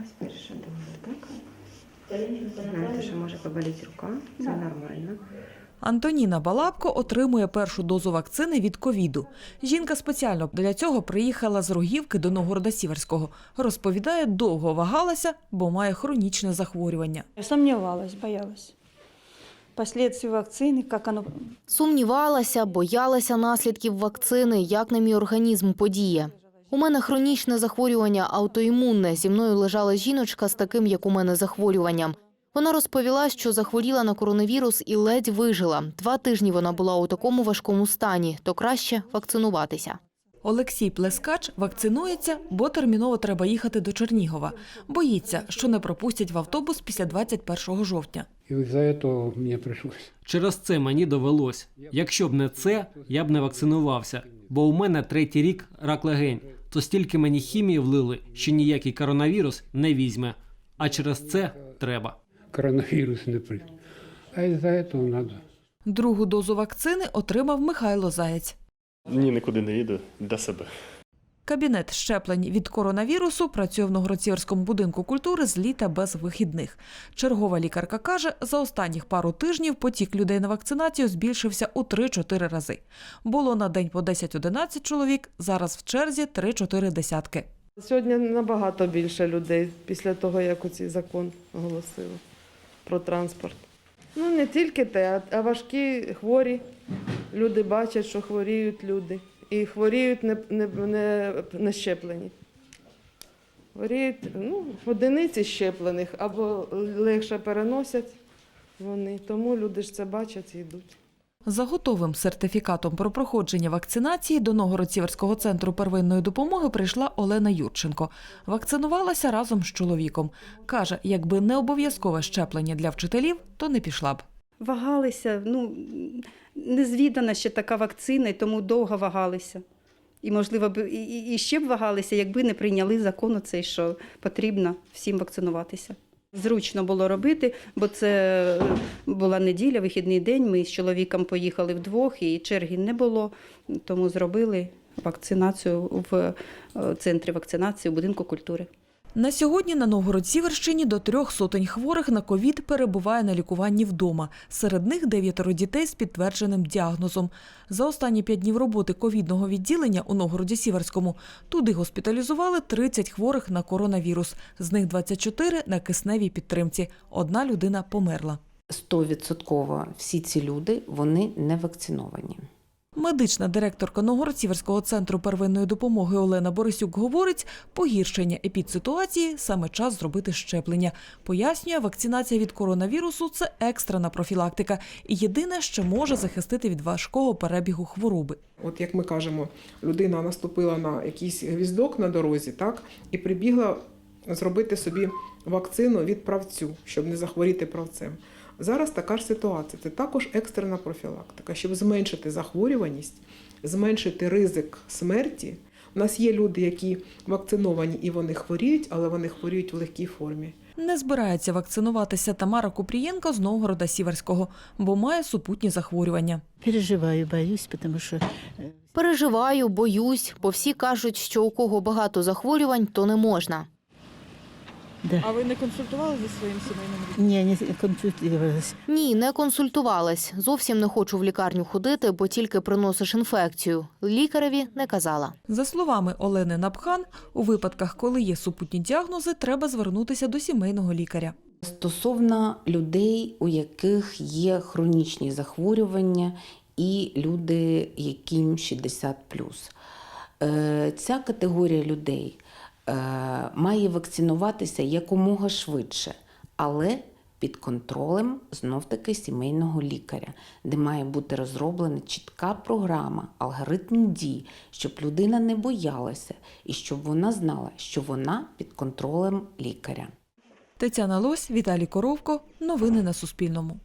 вас перша доза, так? Знаєте, що може поболіти рука, це нормально. Антоніна Балабко отримує першу дозу вакцини від ковіду. Жінка спеціально для цього приїхала з Рогівки до Новгорода Сіверського. Розповідає, довго вагалася, бо має хронічне захворювання. Я сомневалась, боялась. Последствия вакцины, как оно... Сумнівалася, боялася наслідків вакцини, як на мій організм подіє. У мене хронічне захворювання аутоімунне. Зі мною лежала жіночка з таким, як у мене, захворюванням. Вона розповіла, що захворіла на коронавірус і ледь вижила. Два тижні вона була у такому важкому стані, то краще вакцинуватися. Олексій Плескач вакцинується, бо терміново треба їхати до Чернігова. Боїться, що не пропустять в автобус після 21 жовтня. И из-за этого мне пришлось. Через це мені довелось. Якщо б не це, я б не вакцинувався, бо у мене третій рік рак легень, то стільки мені хімії влили, що ніякий коронавірус не візьме. А через це треба. Коронавірус не при. А из-за цього треба. Другу дозу вакцини отримав Михайло Заєць. Ні, нікуди не їду для себе. Кабінет щеплень від коронавірусу працює в Новгородцівському будинку культури з літа без вихідних. Чергова лікарка каже, за останніх пару тижнів потік людей на вакцинацію збільшився у 3-4 рази. Було на день по 10-11 чоловік, зараз в черзі 3-4 десятки. Сьогодні набагато більше людей після того, як оцей закон оголосили про транспорт. Ну, не тільки те, а- важкі хворі. Люди бачать, що хворіють люди. І хворіють не, не, не, не щеплені. Хворіють ну, одиниці щеплених або легше переносять вони. Тому люди ж це бачать і йдуть. За готовим сертифікатом про проходження вакцинації до Новгород-Сіверського центру первинної допомоги прийшла Олена Юрченко. Вакцинувалася разом з чоловіком. Каже, якби не обов'язкове щеплення для вчителів, то не пішла б. Вагалися, ну, незвідана ще така вакцина, і тому довго вагалися. І, можливо, і, і- ще б вагалися, якби не прийняли закон оцей, що потрібно всім вакцинуватися. Зручно було робити, бо це е, була неділя, вихідний день. Ми з чоловіком поїхали вдвох, і черги не було, тому зробили вакцинацію в е, центрі вакцинації у будинку культури. На сьогодні на Новгород-Сіверщині до трьох сотень хворих на ковід перебуває на лікуванні вдома. Серед них дев'ятеро дітей з підтвердженим діагнозом. За останні п'ять днів роботи ковідного відділення у Новгороді-Сіверському туди госпіталізували 30 хворих на коронавірус. З них 24 на кисневій підтримці. Одна людина померла. Стовідсотково всі ці люди вони не вакциновані. Медична директорка Новгород-Сіверського центру первинної допомоги Олена Борисюк говорить, погіршення епідситуації – саме час зробити щеплення. Пояснює, вакцинація від коронавірусу – це екстрена профілактика і єдине, що може захистити від важкого перебігу хвороби. От як ми кажемо, людина наступила на якийсь гвіздок на дорозі, так, і прибігла зробити собі вакцину від правцю, щоб не захворіти правцем. Зараз така ж ситуація. Це також екстрена профілактика, щоб зменшити захворюваність, зменшити ризик смерті. У нас є люди, які вакциновані і вони хворіють, але вони хворіють в легкій формі. Не збирається вакцинуватися Тамара Купрієнко з Новгорода Сіверського, бо має супутні захворювання. Переживаю, боюсь, потому что э, Переживаю, боюсь, бо всі кажуть, що у кого багато захворювань, то не можна. Да. А ви не консультували зі своїм сімейним не, не консультировалась. Ні, не консультувалась. Зовсім не хочу в лікарню ходити, бо тільки приносиш інфекцію. Лікареві не казала. За словами Олени Напхан, у випадках, коли є супутні діагнози, треба звернутися до сімейного лікаря. Стосовно людей, у яких є хронічні захворювання, і люди, яким 60 Е, Ця категорія людей має вакцинуватися якомога швидше, але під контролем знов-таки сімейного лікаря, де має бути розроблена чітка програма, алгоритм дій, щоб людина не боялася і щоб вона знала, що вона під контролем лікаря. Тетяна Лось, Віталій Коровко. Новини на Суспільному.